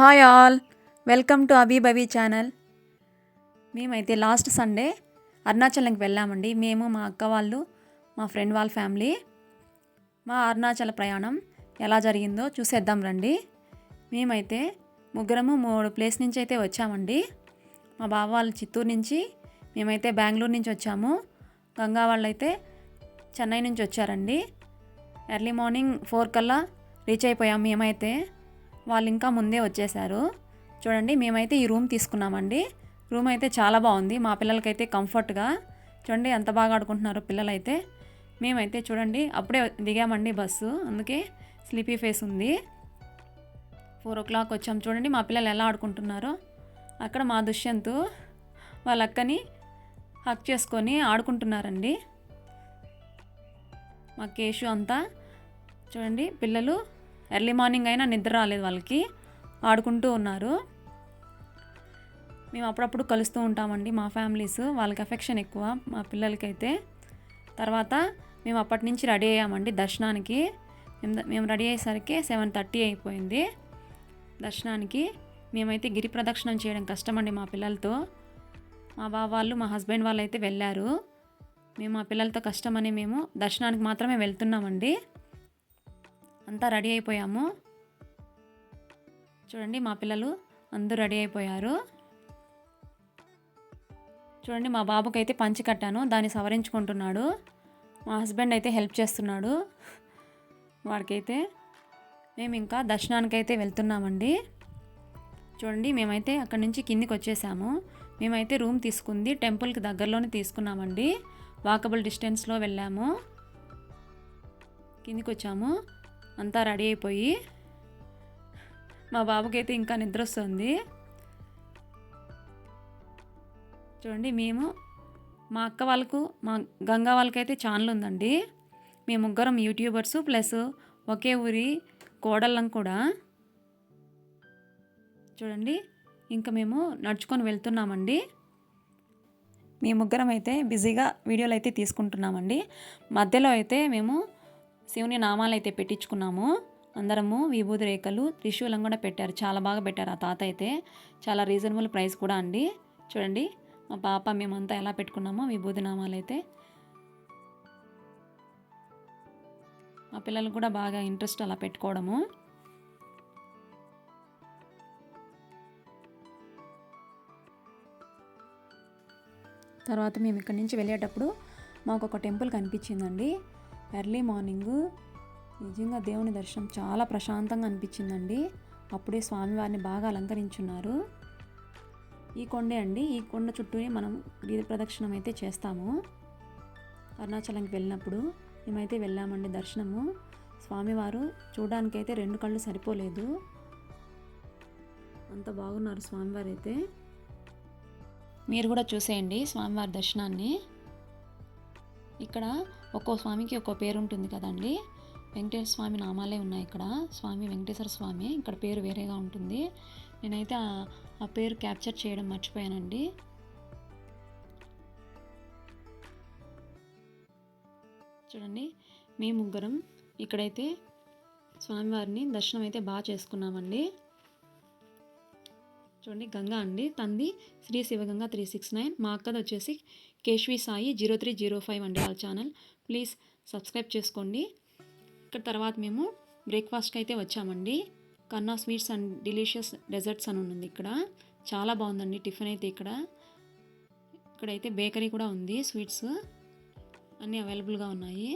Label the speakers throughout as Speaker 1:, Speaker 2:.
Speaker 1: Hi all. Welcome to Abhi channel. మేమైతే last Sunday అరుణాచలంకి వెళ్ళామండి. మేము మా అక్క వాళ్ళు మా ఫ్రెండ్ వాళ్ళ ఫ్యామిలీ. మా అరుణాచల ప్రయాణం ఎలా జరిగిందో చూసేద్దాం రండి. మేమైతే ముగ్గురము మూడు ప్లేస్ నుంచి అయితే వచ్చామండి. మా బావ వాళ్ళు చిత్తూరు నుంచి మేమైతే బెంగళూరు నుంచి వచ్చాము. గంగా వాళ్ళు అయితే చెన్నై నుంచి వచ్చారండి. ఎర్లీ మార్నింగ్ ఫోర్ కల్లా రీచ్ అయిపోయాం మేమైతే. వాళ్ళు ఇంకా ముందే వచ్చేసారు చూడండి మేమైతే ఈ రూమ్ తీసుకున్నామండి. రూమ్ అయితే చాలా బాగుంది. మా పిల్లలకైతే కంఫర్ట్గా. చూడండి ఎంత బాగా ఆడుకుంటున్నారో పిల్లలైతే. మేమైతే చూడండి అప్పుడే దిగామండి బస్సు. అందుకే స్లీపీ ఫేస్ ఉంది. ఫోర్ ఓ క్లాక్ వచ్చాం. చూడండి మా పిల్లలు ఎలా ఆడుకుంటున్నారో. అక్కడ మా దుష్యంతు వాళ్ళ అక్కని హక్ చేసుకొని ఆడుకుంటున్నారండి. మా కేషు అంతా. చూడండి పిల్లలు ఎర్లీ మార్నింగ్ అయినా నిద్ర రాలేదు వాళ్ళకి. ఆడుకుంటూ ఉన్నారు. మేము అప్పుడప్పుడు కలుస్తూ ఉంటామండి మా ఫ్యామిలీస్. వాళ్ళకి అఫెక్షన్ ఎక్కువ మా పిల్లలకైతే. తర్వాత మేము అప్పటి నుంచి రెడీ అయ్యామండి దర్శనానికి. మేము- మేము రెడీ అయ్యేసరికి సెవెన్ థర్టీ అయిపోయింది దర్శనానికి. మేమైతే గిరి ప్రదక్షిణం చేయడం కష్టమండి మా పిల్లలతో. మా బావ వాళ్ళు మా హస్బెండ్ వాళ్ళు అయితే వెళ్ళారు. మేము మా పిల్లలతో కష్టమని మేము దర్శనానికి మాత్రమే వెళ్తున్నామండి. అంతా రెడీ అయిపోయాము. చూడండి మా పిల్లలు అందరూ రెడీ అయిపోయారు. చూడండి మా బాబుకి అయితే పంచి కట్టాను దాన్ని సవరించుకుంటున్నాడు. మా హస్బెండ్ అయితే హెల్ప్ చేస్తున్నాడు. వాడికైతే మేము ఇంకా దర్శనానికి అయితే వెళ్తున్నామండి. చూడండి మేమైతే అక్కడి నుంచి కిందికి వచ్చేసాము. మేమైతే రూమ్ తీసుకుంది టెంపుల్కి దగ్గరలోనే తీసుకున్నామండి. వాకబుల్ డిస్టెన్స్లో వెళ్ళాము. కిందికి వచ్చాము. అంతా రెడీ అయిపోయి మా బాబుకైతే ఇంకా నిద్ర వస్తుంది చూడండి మేము మా అక్క వాళ్ళకు మా గంగా వాళ్ళకైతే ఛానల్ ఉందండి. మేము ముగ్గురం యూట్యూబర్స్ ప్లస్ ఒకే ఊరి కోడళ్ళం కూడా. చూడండి ఇంకా మేము నడుచుకొని వెళ్తున్నామండి. మేము ముగ్గురం అయితే బిజీగా వీడియోలు అయితే తీసుకుంటున్నామండి. మధ్యలో అయితే మేము శివుని నామాలు అయితే పెట్టించుకున్నాము. అందరము విభూతి రేఖలు త్రిశూలం కూడా పెట్టారు. చాలా బాగా పెట్టారు ఆ తాత అయితే. చాలా రీజనబుల్ ప్రైస్ కూడా అండి. చూడండి మా పాప మేమంతా ఎలా పెట్టుకున్నామో విభూతి నామాలు అయితే మా పిల్లలు కూడా బాగా ఇంట్రెస్ట్ అలా పెట్టుకోవడము. తర్వాత మేము ఇక్కడి నుంచి వెళ్ళేటప్పుడు మాకు ఒక టెంపుల్ కనిపించిందండి. Early morning. నిజంగా దేవుని దర్శనం చాలా ప్రశాంతంగా అనిపించిందండి. అప్పుడే స్వామివారిని బాగా అలంకరించున్నారు. ఈ కొండే అండి ఈ కొండ చుట్టూనే మనం గిరి ప్రదక్షిణం అయితే చేస్తాము. అరుణాచలంకి వెళ్ళినప్పుడు మేమైతే వెళ్ళామండి దర్శనము. స్వామివారు చూడడానికైతే రెండు కళ్ళు సరిపోలేదు. అంత బాగున్నారు స్వామివారు అయితే మీరు కూడా చూసేయండి స్వామివారి దర్శనాన్ని. ఇక్కడ ఒక్కో స్వామికి ఒక్కో పేరు ఉంటుంది కదండి. వెంకటేశ్వర స్వామి నామాలే ఉన్నాయి ఇక్కడ. స్వామి వెంకటేశ్వర స్వామి ఇక్కడ పేరు వేరేగా ఉంటుంది. నేనైతే ఆ- పేరు క్యాప్చర్ చేయడం మర్చిపోయానండి. చూడండి మీ ముగ్గురం ఇక్కడైతే స్వామివారిని దర్శనం అయితే బాగా చేసుకున్నామండి. చూడండి గంగా అండి. తంది Sri Sivaganga three six nine. మా అక్కది వచ్చేసి Keshvi Sai zero three zero five అండి వాళ్ళ ఛానల్. ప్లీజ్ సబ్స్క్రైబ్ చేసుకోండి. ఇక్కడ తర్వాత మేము బ్రేక్ఫాస్ట్కి అయితే వచ్చామండి. కన్నా స్వీట్స్ అండ్ డిలీషియస్ డెజర్ట్స్ అని ఉంది ఇక్కడ. చాలా బాగుందండి టిఫిన్ అయితే ఇక్కడ. ఇక్కడైతే బేకరీ కూడా ఉంది స్వీట్స్ అన్నీ అవైలబుల్గా ఉన్నాయి.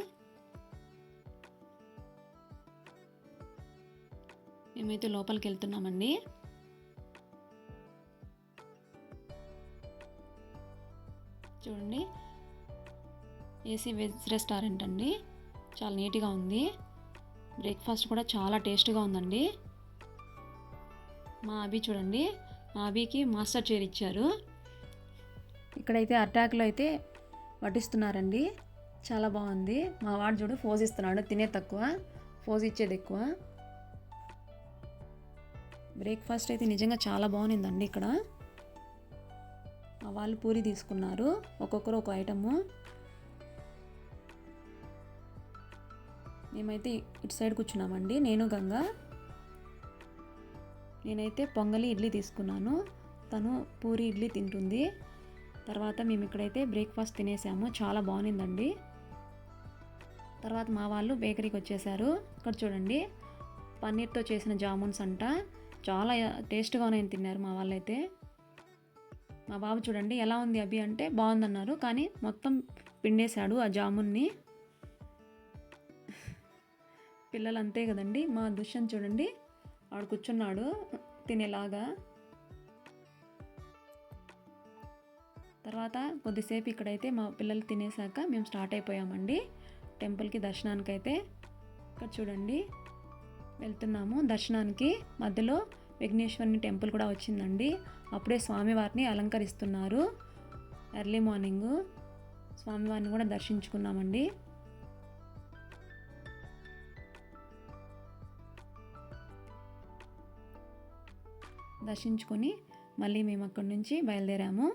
Speaker 1: మేమైతే లోపలికి వెళ్తున్నామండి. చూడండి. ఏసీ వెజ్ రెస్టారెంట్ అండి. చాలా నీట్గా ఉంది. బ్రేక్ఫాస్ట్ కూడా చాలా టేస్ట్గా ఉందండి. మా అభి చూడండి. మా అభికి మాస్టర్ చైర్ ఇచ్చారు. ఇక్కడైతే అటాక్లో అయితే వడ్డిస్తున్నారండి. చాలా బాగుంది. మా వాడు చూడు ఫోజ్ ఇస్తున్నాడు. తినే తక్కువ ఫోజ్ ఇచ్చేది ఎక్కువ. బ్రేక్ఫాస్ట్ అయితే నిజంగా చాలా బాగుందండి ఇక్కడ. వాళ్ళు పూరి తీసుకున్నారు. ఒక్కొక్కరు ఒక ఐటము. మేమైతే ఇటు సైడ్ కూర్చున్నామండి. నేను గంగా. నేనైతే పొంగలి ఇడ్లీ తీసుకున్నాను. తను పూరి ఇడ్లీ తింటుంది. తర్వాత మేము ఇక్కడైతే బ్రేక్ఫాస్ట్ తినేసాము. చాలా బాగుందండి. తర్వాత మా వాళ్ళు బేకరీకి వచ్చేసారు. ఇక్కడ చూడండి. పన్నీర్తో చేసిన జామున్స్ అంట. చాలా టేస్ట్గా తిన్నారు మా వాళ్ళైతే. మా బాబు చూడండి ఎలా ఉంది అభి అంటే బాగుందన్నారు కానీ మొత్తం పిండేశాడు ఆ జామున్ని. పిల్లలు అంతే కదండి మా దుష్యం చూడండి ఆడు కూర్చున్నాడు తినేలాగా. తర్వాత కొద్దిసేపు ఇక్కడైతే మా పిల్లలు తినేసాక మేము స్టార్ట్ అయిపోయామండి టెంపుల్కి దర్శనానికి అయితే ఇక్కడ చూడండి వెళ్తున్నాము దర్శనానికి మధ్యలో విఘ్నేశ్వరుని టెంపుల్ కూడా వచ్చిందండి. అప్పుడే స్వామివారిని అలంకరిస్తున్నారు. ఎర్లీ మార్నింగ్ స్వామివారిని కూడా దర్శించుకున్నామండి. దర్శించుకొని మళ్ళీ మేము అక్కడి నుంచి బయలుదేరాము.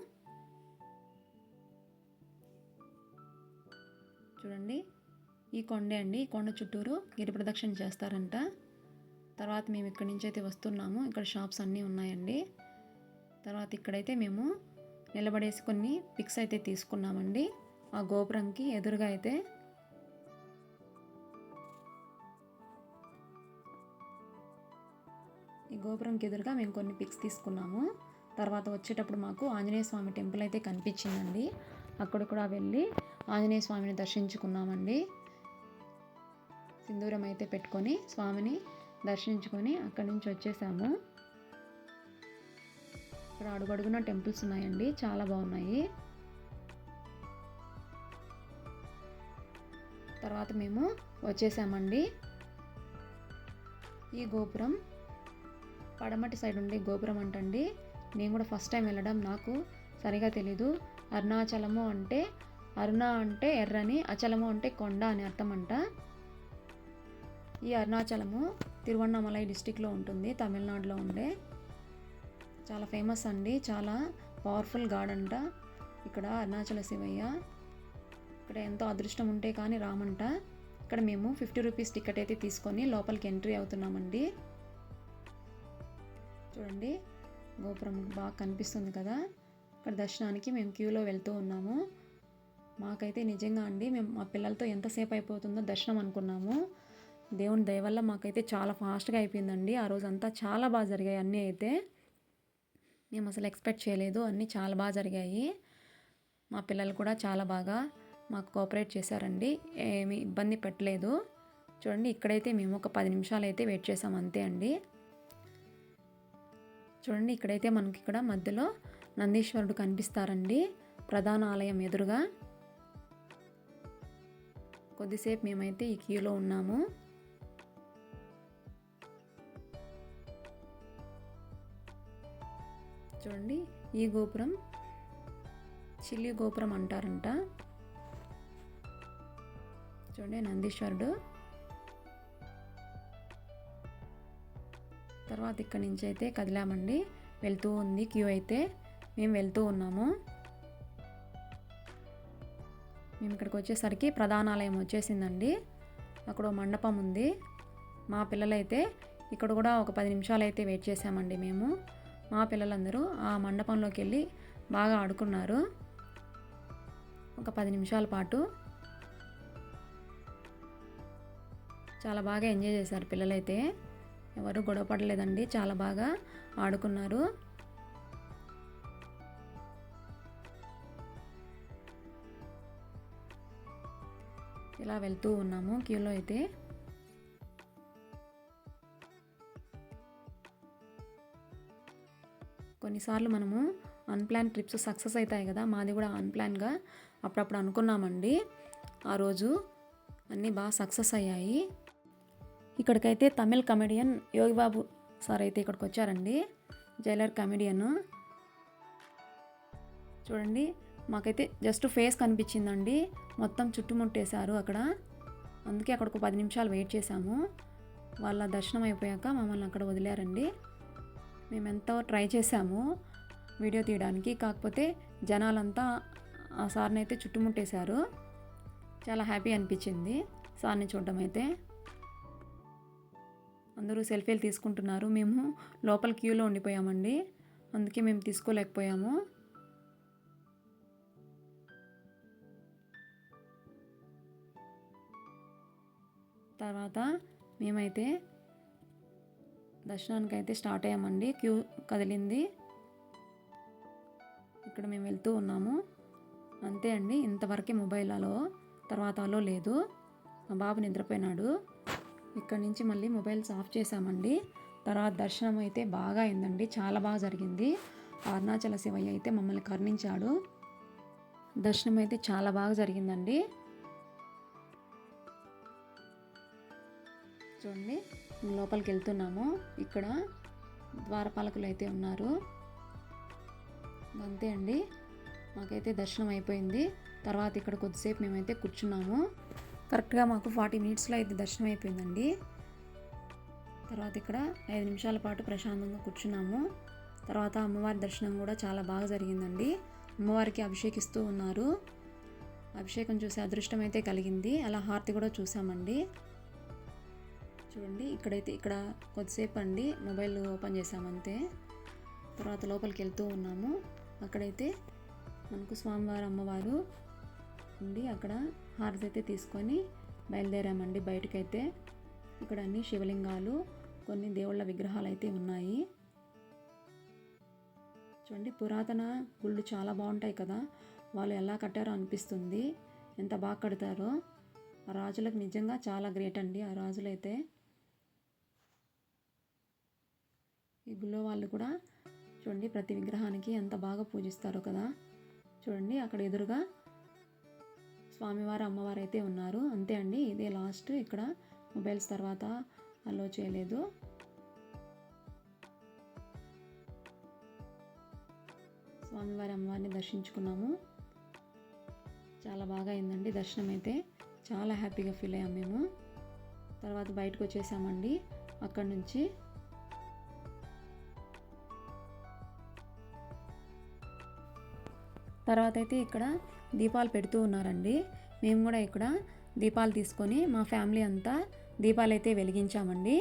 Speaker 1: చూడండి ఈ కొండే అండి. ఈ కొండ చుట్టూరు గిరి ప్రదక్షిణ చేస్తారంట. తర్వాత మేము ఇక్కడి నుంచి అయితే వస్తున్నాము. ఇక్కడ షాప్స్ అన్నీ ఉన్నాయండి. తర్వాత ఇక్కడైతే మేము నిలబడేసి కొన్ని పిక్స్ అయితే తీసుకున్నామండి. ఆ గోపురంకి ఎదురుగా అయితే ఈ గోపురంకి ఎదురుగా మేము కొన్ని పిక్స్ తీసుకున్నాము. తర్వాత వచ్చేటప్పుడు మాకు ఆంజనేయ స్వామి టెంపుల్ అయితే కనిపించిందండి. అక్కడ కూడా వెళ్ళి ఆంజనేయ స్వామిని దర్శించుకున్నామండి. సింధూరం అయితే పెట్టుకొని స్వామిని దర్శించుకొని అక్కడి నుంచి వచ్చేసాము. ఇక్కడ అడుగడుగున టెంపుల్స్ ఉన్నాయండి చాలా బాగున్నాయి. తర్వాత మేము వచ్చేసామండి. ఈ గోపురం పడమటి సైడ్ ఉండే గోపురం అంటండి. నేను కూడా ఫస్ట్ టైం వెళ్ళడం నాకు సరిగా తెలీదు. అరుణాచలము అంటే అరుణ అంటే ఎర్రని అచలము అంటే కొండ అని అర్థం అంట. ఈ అరుణాచలము తిరువണ്ണామలై డిస్టిక్లో ఉంటుంది తమిళనాడులో ఉండే. చాలా ఫేమస్ అండి చాలా పవర్ఫుల్ గాడ్ అంట. ఇక్కడ అరుణాచల శివయ్య. ఇక్కడ ఎంతో అదృష్టం ఉంటే కానీ రామంట. ఇక్కడ మేము ఫిఫ్టీ రూపీస్ టికెట్ అయితే తీసుకొని లోపలికి ఎంట్రీ అవుతున్నామండి. చూడండి గోపురం బాగా కనిపిస్తుంది కదా. ఇక్కడ దర్శనానికి మేము క్యూలో వెళ్తూ ఉన్నాము. మాకైతే నిజంగా అండి మేము మా పిల్లలతో ఎంతసేపు అయిపోతుందో దర్శనం అనుకున్నాము. దేవుని దయ వల్ల మాకైతే చాలా ఫాస్ట్గా అయిపోయిందండి. ఆ రోజు అంతా చాలా బాగా జరిగాయి అన్నీ అయితే. మేము అసలు ఎక్స్పెక్ట్ చేయలేదు. అన్నీ చాలా బాగా జరిగాయి. మా పిల్లలు కూడా చాలా బాగా మాకు కోఆపరేట్ చేశారండి. ఏమి ఇబ్బంది పెట్టలేదు. చూడండి ఇక్కడైతే మేము ఒక పది నిమిషాలు అయితే వెయిట్ చేసాం అంతే అండి. చూడండి ఇక్కడైతే మనకి ఇక్కడ మధ్యలో నందీశ్వరుడు కనిపిస్తారండి. ప్రధాన ఆలయం ఎదురుగా. కొద్దిసేపు మేమైతే ఈ క్యూలో ఉన్నాము. చూడండి. ఈ గోపురం చిల్లి గోపురం అంటారంట. చూడండి నందీశ్వరుడు. తర్వాత ఇక్కడి నుంచి అయితే కదిలామండి. వెళ్తూ ఉంది క్యూ అయితే. మేము వెళ్తూ ఉన్నాము. మేము ఇక్కడికి వచ్చేసరికి ప్రధానాలయం వచ్చేసిందండి. అక్కడ మండపం ఉంది. మా పిల్లలైతే ఇక్కడ కూడా ఒక పది నిమిషాలు అయితే వెయిట్ చేసామండి మేము. మా పిల్లలందరూ ఆ మండపంలోకి వెళ్ళి బాగా ఆడుకున్నారు. ఒక పది నిమిషాల పాటు. చాలా బాగా ఎంజాయ్ చేశారు పిల్లలైతే. ఎవరు గొడవ పడలేదండి. చాలా బాగా ఆడుకున్నారు. ఇలా వెళ్తూ ఉన్నాము క్యూలో అయితే. కొన్నిసార్లు మనము అన్ప్లాన్ ట్రిప్స్ సక్సెస్ అవుతాయి కదా మాది కూడా అన్ప్లాన్గా అప్పుడప్పుడు అనుకున్నామండి. ఆ రోజు అన్నీ బాగా సక్సెస్ అయ్యాయి. ఇక్కడికైతే తమిళ్ కమెడియన్ యోగి బాబు సార్ అయితే ఇక్కడికి వచ్చారండి. జైలర్ కమెడియన్ చూడండి మాకైతే జస్ట్ ఫేస్ కనిపించిందండి. మొత్తం చుట్టుముట్టేశారు అక్కడ. అందుకే అక్కడ ఒక పది నిమిషాలు వెయిట్ చేశాము. వాళ్ళ దర్శనం అయిపోయాక మమ్మల్ని అక్కడ వదిలేరండి. మేము ఎంతో ట్రై చేశాము వీడియో తీయడానికి. కాకపోతే జనాలంతా ఆ సార్ని అయితే చుట్టుముట్టేశారు. చాలా హ్యాపీ అనిపించింది సార్ని చూడడం అయితే. అందరూ సెల్ఫీలు తీసుకుంటున్నారు. మేము లోపల క్యూలో ఉండిపోయామండి. అందుకే మేము తీసుకోలేకపోయాము. తర్వాత మేమైతే దర్శనానికి అయితే స్టార్ట్ అయ్యామండి. క్యూ కదిలింది. ఇక్కడ మేము వెళ్తూ ఉన్నాము. అంతే అండి. ఇంతవరకే మొబైల్ అలో తర్వాత అలో లేదు. మా బాబు నిద్రపోయినాడు. ఇక్కడ నుంచి మళ్ళీ మొబైల్స్ ఆఫ్ చేసామండి తర్వాత దర్శనం అయితే బాగా అయిందండి. చాలా బాగా జరిగింది. అరుణాచల శివయ్య అయితే మమ్మల్ని కరుణించాడు. దర్శనం అయితే చాలా బాగా జరిగిందండి. చూడండి. లోపలికి వెళ్తున్నాము ఇక్కడ ద్వారపాలకులు అయితే ఉన్నారు. అంతే అండి. మాకైతే దర్శనం అయిపోయింది. తర్వాత ఇక్కడ కొద్దిసేపు మేమైతే కూర్చున్నాము. కరెక్ట్గా మాకు ఫార్టీ మినిట్స్లో అయితే దర్శనం అయిపోయిందండి. తర్వాత ఇక్కడ ఐదు నిమిషాల పాటు ప్రశాంతంగా కూర్చున్నాము. తర్వాత అమ్మవారి దర్శనం కూడా చాలా బాగా జరిగిందండి. అమ్మవారికి అభిషేకిస్తూ ఉన్నారు. అభిషేకం చూసే అదృష్టం అయితే కలిగింది. అలా హారతి కూడా చూసామండి. చూడండి ఇక్కడైతే ఇక్కడ కొద్దిసేపు అండి మొబైల్ ఓపెన్ చేసామంతే తర్వాత లోపలికి వెళ్తూ ఉన్నాము. అక్కడైతే మనకు స్వామివారు అమ్మవారు ఉండి అక్కడ హారతి అయితే తీసుకొని బయలుదేరామండి బయటకైతే. ఇక్కడ అన్ని శివలింగాలు కొన్ని దేవుళ్ళ విగ్రహాలు అయితే ఉన్నాయి. చూడండి పురాతన గుళ్ళు చాలా బాగుంటాయి కదా. వాళ్ళు ఎలా కట్టారో అనిపిస్తుంది. ఎంత బాగా కడతారో. ఆ రాజులకు నిజంగా చాలా గ్రేట్ అండి ఆ రాజులైతే. ఈ గుళ్ళో వాళ్ళు కూడా చూడండి ప్రతి విగ్రహానికి ఎంత బాగా పూజిస్తారో కదా. చూడండి అక్కడ ఎదురుగా స్వామివారు అమ్మవారు అయితే ఉన్నారు. అంతే అండి ఇదే లాస్ట్ ఇక్కడ మొబైల్స్ తర్వాత అలో చేయలేదు. స్వామివారి అమ్మవారిని దర్శించుకున్నాము. చాలా బాగా అయిందండి దర్శనం అయితే చాలా హ్యాపీగా ఫీల్ అయ్యాం మేము. తర్వాత బయటకు వచ్చేసామండి. అక్కడి నుంచి తర్వాత అయితే ఇక్కడ దీపాలు పెడుతూ ఉన్నారండి. మేము కూడా ఇక్కడ దీపాలు తీసుకొని మా ఫ్యామిలీ అంతా దీపాలు అయితే వెలిగించామండి.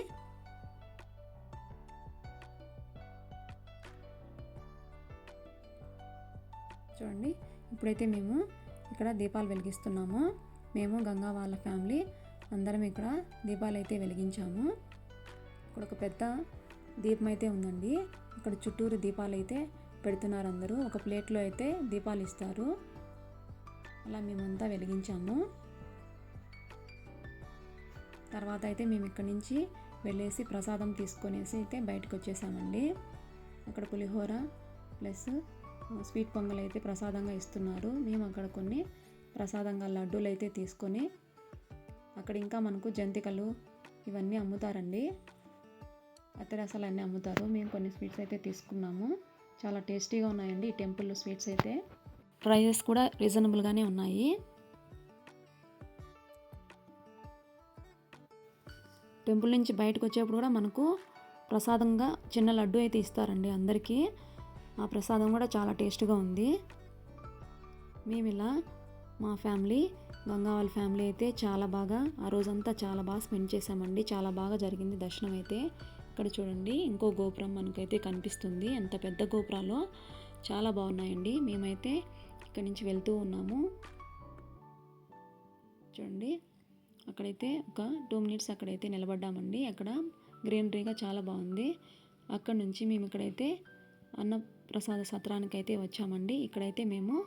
Speaker 1: చూడండి ఇప్పుడైతే మేము ఇక్కడ దీపాలు వెలిగిస్తున్నాము. మేము గంగా వాళ్ళ ఫ్యామిలీ అందరం ఇక్కడ దీపాలు అయితే వెలిగించాము. ఇక్కడ ఒక పెద్ద దీపం అయితే ఉందండి. ఇక్కడ చుట్టూరు దీపాలు అయితే పెడుతున్నారు అందరూ ఒక ప్లేట్లో అయితే దీపాలు ఇస్తారు. అలా మేమంతా వెలిగించాము. తర్వాత అయితే మేము ఇక్కడి నుంచి వెళ్ళేసి ప్రసాదం తీసుకొనేసి అయితే బయటకు వచ్చేసామండి. అక్కడ పులిహోర ప్లస్ స్వీట్ పొంగల్ అయితే ప్రసాదంగా ఇస్తున్నారు. మేము అక్కడ కొన్ని ప్రసాదంగా లడ్డూలు అయితే తీసుకొని అక్కడ ఇంకా మనకు జంతికలు ఇవన్నీ అమ్ముతారండి. అత్తరసాలు అన్నీ అమ్ముతారు. మేము కొన్ని స్వీట్స్ అయితే తీసుకున్నాము. చాలా టేస్టీగా ఉన్నాయండి ఈ టెంపుల్ స్వీట్స్ అయితే. ప్రైజెస్ కూడా రీజనబుల్గానే ఉన్నాయి. టెంపుల్ నుంచి బయటకు వచ్చేప్పుడు కూడా మనకు ప్రసాదంగా చిన్న లడ్డు అయితే ఇస్తారండి అందరికీ. ఆ ప్రసాదం కూడా చాలా టేస్ట్గా ఉంది. మేము ఇలా మా ఫ్యామిలీ గంగా వాళ్ళ ఫ్యామిలీ అయితే చాలా బాగా ఆ రోజంతా చాలా బాగా స్పెండ్ చేసామండి చాలా బాగా జరిగింది దర్శనం అయితే. అక్కడ చూడండి ఇంకో గోపురం మనకైతే కనిపిస్తుంది. ఎంత పెద్ద గోపురాలు చాలా బాగున్నాయండి. మేమైతే ఇక్కడి నుంచి వెళ్తూ ఉన్నాము. చూడండి అక్కడైతే ఒక టూ మినిట్స్ అక్కడైతే నిలబడ్డామండి. అక్కడ గ్రీనరీగా చాలా బాగుంది. అక్కడ నుంచి మేము ఇక్కడైతే అన్నప్రసాద సత్రానికి అయితే వచ్చామండి. ఇక్కడైతే మేము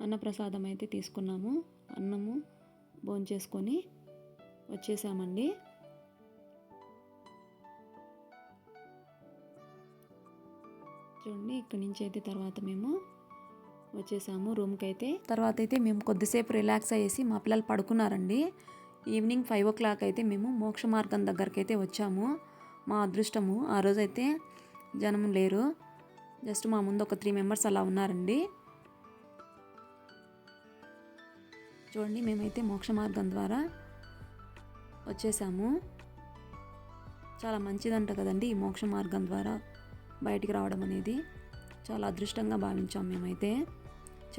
Speaker 1: అన్నప్రసాదం అయితే తీసుకున్నాము. అన్నము భోంచేసుకొని వచ్చేసామండి. చూడండి ఇక్కడి నుంచి అయితే తర్వాత మేము వచ్చేసాము రూమ్కి అయితే తర్వాత అయితే మేము కొద్దిసేపు రిలాక్స్ అయ్యేసి మా పిల్లలు పడుకున్నారండి. ఈవినింగ్ ఫైవ్ ఓ క్లాక్ అయితే మేము మోక్ష మార్గం దగ్గరికి అయితే వచ్చాము. మా అదృష్టము ఆ రోజైతే జనం లేరు. జస్ట్ మా ముందు ఒక త్రీ మెంబర్స్ అలా ఉన్నారండి. చూడండి మేమైతే మోక్ష మార్గం ద్వారా వచ్చేసాము. చాలా మంచిదంట కదండి ఈ మోక్ష మార్గం ద్వారా. బయటికి రావడం అనేది చాలా అదృష్టంగా భావించాం మేమైతే.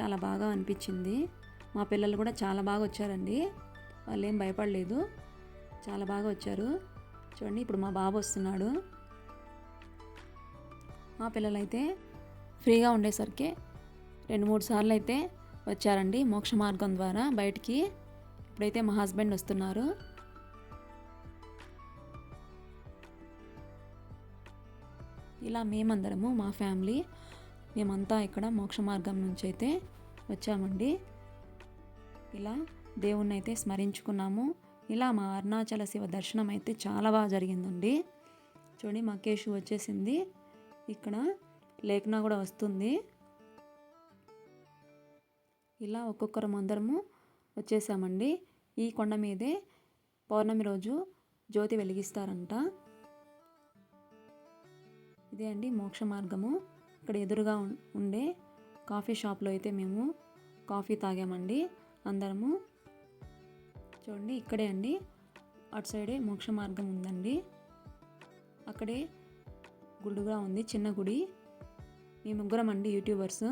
Speaker 1: చాలా బాగా అనిపించింది. మా పిల్లలు కూడా చాలా బాగా వచ్చారండి. వాళ్ళు ఏం భయపడలేదు. చాలా బాగా వచ్చారు. చూడండి ఇప్పుడు మా బాబు వస్తున్నాడు. మా పిల్లలైతే ఫ్రీగా ఉండేసరికి రెండు మూడు సార్లు అయితే వచ్చారండి మోక్ష మార్గం ద్వారా బయటికి. ఇప్పుడైతే మా హస్బెండ్ వస్తున్నారు. ఇలా మేమందరము మా ఫ్యామిలీ మేమంతా ఇక్కడ మోక్ష మార్గం నుంచి అయితే వచ్చామండి. ఇలా దేవుణ్ణి అయితే స్మరించుకున్నాము. ఇలా మా అరుణాచల శివ దర్శనం అయితే చాలా బాగా జరిగిందండి. చూడండి మా కేశు వచ్చేసింది. ఇక్కడ లేఖన కూడా వస్తుంది. ఇలా ఒక్కొక్కరం అందరము వచ్చేసామండి. ఈ కొండ మీదే పౌర్ణమి రోజు జ్యోతి వెలిగిస్తారంట. ఇదే అండి మోక్ష మార్గము. ఇక్కడ ఎదురుగా ఉండే కాఫీ షాప్లో అయితే మేము కాఫీ తాగామండి అందరము. చూడండి ఇక్కడే అండి. అటు సైడే మోక్ష మార్గం ఉందండి. అక్కడే గుడుగా ఉంది చిన్న గుడి. మీ ముగ్గురం అండి యూట్యూబర్స్.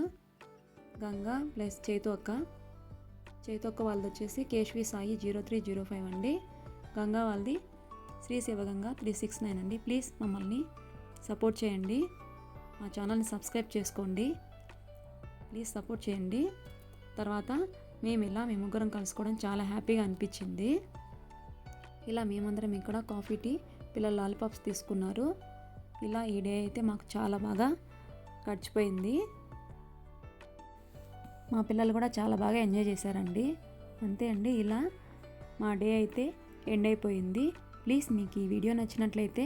Speaker 1: గంగా ప్లస్ చేతు అక్క చేతు అక్క వాళ్ళది వచ్చేసి Keshavi Sai zero three zero five అండి. గంగా వాళ్ళది Sri Sivaganga three six nine అండి. ప్లీజ్ మమ్మల్ని సపోర్ట్ చేయండి. మా ఛానల్ని సబ్స్క్రైబ్ చేసుకోండి. ప్లీజ్ సపోర్ట్ చేయండి. తర్వాత మేము ఇలా మేము ముగ్గురం కలుసుకోవడం చాలా హ్యాపీగా అనిపించింది. ఇలా మేమందరం ఇక్కడ కాఫీ టీ పిల్లలు లాలీపాప్స్ తీసుకున్నారు. ఇలా ఈ డే అయితే మాకు చాలా బాగా గడిచిపోయింది. మా పిల్లలు కూడా చాలా బాగా ఎంజాయ్ చేశారండి. అంతే అండి ఇలా మా డే అయితే ఎండ్ అయిపోయింది. ప్లీజ్ మీకు ఈ వీడియో నచ్చినట్లయితే